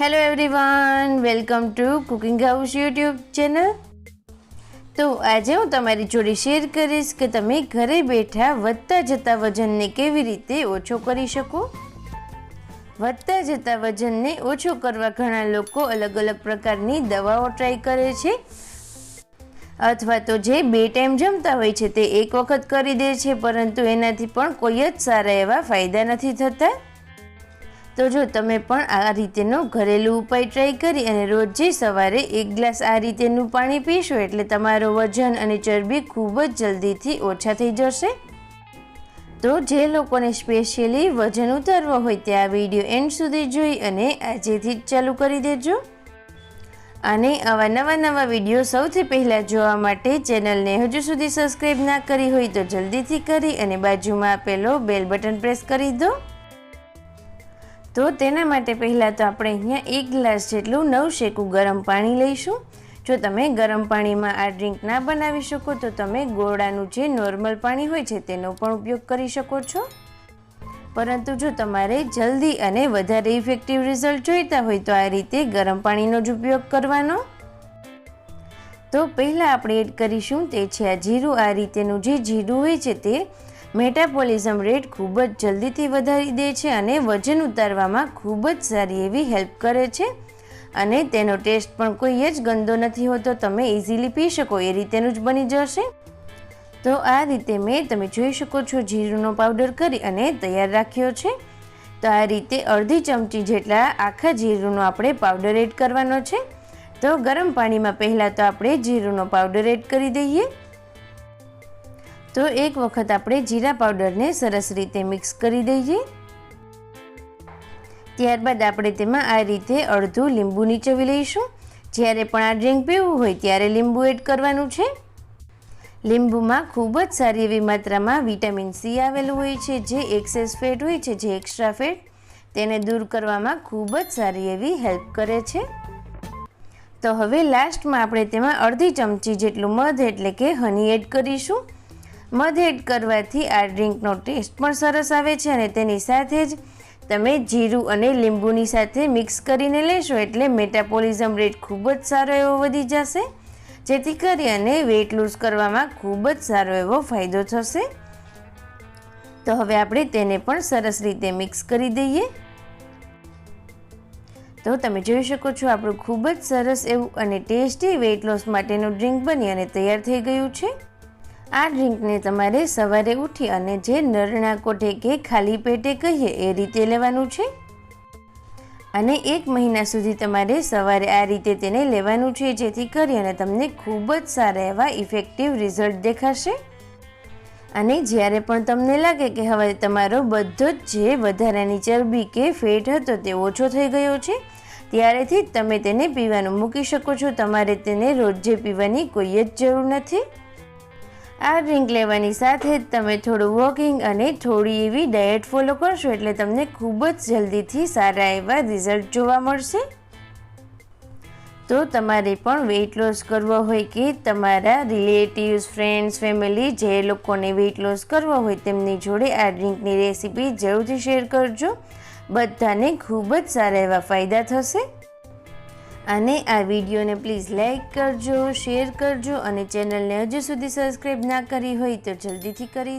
Hello everyone welcome to cooking house YouTube channel તો આજે હું તમારી જોડે શેર કરીશ કે તમે ઘરે બેઠા વધતા જતા વજનને કેવી રીતે ઓછો કરી શકો? વધતા જતા વજનને ઓછો કરવા ઘણા લોકો અલગ અલગ પ્રકારની દવાઓ ટ્રાય કરે છે. અથવા તો જે બે ટાઈમ જમતા હોય છે તે એક વખત કરી દે છે, પરંતુ એનાથી પણ કોઈ જ સારા એવા ફાયદા નથી થતા. તો જો તમે પણ આ રીતેનો ઘરેલું ઉપાય ટ્રાય કરી અને રોજે સવારે એક ગ્લાસ આ રીતેનું પાણી પીશો એટલે તમારો વજન અને ચરબી ખૂબ જ જલ્દીથી ઓછા થઈ જશે. તો જે લોકોને સ્પેશિયલી વજન ઉતારવો હોય તે આ વીડિયો એન્ડ સુધી જોઈ અને આજેથી જ ચાલુ કરી દેજો. અને આવા નવા નવા વીડિયો સૌથી પહેલાં જોવા માટે ચેનલને હજુ સુધી સબસ્ક્રાઈબ ના કરી હોય તો જલ્દીથી કરી અને બાજુમાં આપેલો બેલ બટન પ્રેસ કરી દો. તો તેના માટે પહેલાં તો આપણે અહીંયા એક ગ્લાસ જેટલું નવ શેકું ગરમ પાણી લઈશું. જો તમે ગરમ પાણીમાં આ ડ્રિંક ના બનાવી શકો, તો તમે ગોળાનું જે નોર્મલ પાણી હોય છે તેનો પણ ઉપયોગ કરી શકો છો. પરંતુ જો તમારે જલ્દી અને વધારે ઇફેક્ટિવ રિઝલ્ટ જોઈતા હોય, તો આ રીતે ગરમ પાણીનો જ ઉપયોગ કરવાનો. તો પહેલાં આપણે એડ કરીશું તે છે આ જીરું. આ રીતેનું જે જીરું હોય છે તે મેટાબોલિઝમ રેટ ખૂબ જ જલ્દીથી વધારી દે છે અને વજન ઉતારવામાં ખૂબ જ સારી એવી હેલ્પ કરે છે. અને તેનો ટેસ્ટ પણ કોઈ જ ગંદો નથી હોતો. તમે ઇઝીલી પી શકો, એ રીતેનું જ બની જશે. તો આ રીતે મેં તમે જોઈ શકો છો, જીરુંનો પાવડર કરી અને તૈયાર રાખ્યો છે. તો આ રીતે અડધી ચમચી જેટલા આખા જીરુંનો આપણે પાવડર એડ કરવાનો છે. તો ગરમ પાણીમાં પહેલાં તો આપણે જીરુંનો પાવડર એડ કરી દઈએ. તો એક વખત આપણે જીરા પાવડરને સરસ રીતે મિક્સ કરી દઈએ. ત્યારબાદ આપણે તેમાં આ રીતે અડધું લીંબુ નીચવી લઈશું. જ્યારે પણ આ ડ્રિંક પીવું હોય ત્યારે લીંબુ એડ કરવાનું છે. લીંબુમાં ખૂબ જ સારી એવી માત્રામાં વિટામિન સી આવેલું હોય છે, જે એક્સેસ ફેટ હોય છે, જે એક્સ્ટ્રા ફેટ તેને દૂર કરવામાં ખૂબ જ સારી એવી હેલ્પ કરે છે. તો હવે લાસ્ટમાં આપણે તેમાં અડધી ચમચી જેટલું મધ એટલે કે હની એડ કરીશું. મધ એડ કરવાથી આ ડ્રિંકનો ટેસ્ટ પણ સરસ આવે છે અને તેની સાથે જ તમે જીરું અને લીંબુની સાથે મિક્સ કરીને લેશો એટલે મેટાબોલિઝમ રેટ ખૂબ જ સારો એવો વધી જશે, જેથી કરી અને વેટ લૂઝ કરવામાં ખૂબ જ સારો એવો ફાયદો થશે. તો હવે આપણે તેને પણ સરસ રીતે મિક્સ કરી દઈએ. તો તમે જોઈ શકો છો આપણું ખૂબ જ સરસ એવું અને ટેસ્ટી વેઇટ લોસ માટેનું ડ્રિંક બની અને તૈયાર થઈ ગયું છે. આ ડ્રિંકને તમારે સવારે ઉઠી અને જે નરણા કોઠે કે ખાલી પેટે કહીએ એ રીતે લેવાનું છે. અને એક મહિના સુધી તમારે સવારે આ રીતે તેને લેવાનું છે, જેથી કરી અને તમને ખૂબ જ સારા એવા ઇફેક્ટિવ રિઝલ્ટ દેખાશે. અને જ્યારે પણ તમને લાગે કે હવે તમારો બધો જ જે વધારાની ચરબી કે ફેટ હતો તે ઓછો થઈ ગયો છે, ત્યારેથી તમે તેને પીવાનું મૂકી શકો છો. તમારે તેને રોજે પીવાની કોઈ જ જરૂર નથી. આ ડ્રિંક લેવાની સાથે જ તમે થોડું વોકિંગ અને થોડી એવી ડાયટ ફોલો કરશો એટલે તમને ખૂબ જ જલ્દીથી સારા એવા રિઝલ્ટ જોવા મળશે. તો તમારે પણ વેઇટ લોસ કરવો હોય કે તમારા રિલેટિવ્સ ફ્રેન્ડ્સ ફેમિલી જે લોકોને વેઇટ લોસ કરવો હોય તેમની જોડે આ ડ્રિંકની રેસીપી જરૂરથી શેર કરજો. બધાને ખૂબ જ સારા એવા ફાયદા થશે. અને આ વિડીયોને પ્લીઝ લાઈક કરજો, શેર કરજો અને ચેનલને હજુ સુધી સબસ્ક્રાઈબ ના કરી હોય તો જલ્દીથી કરી દો.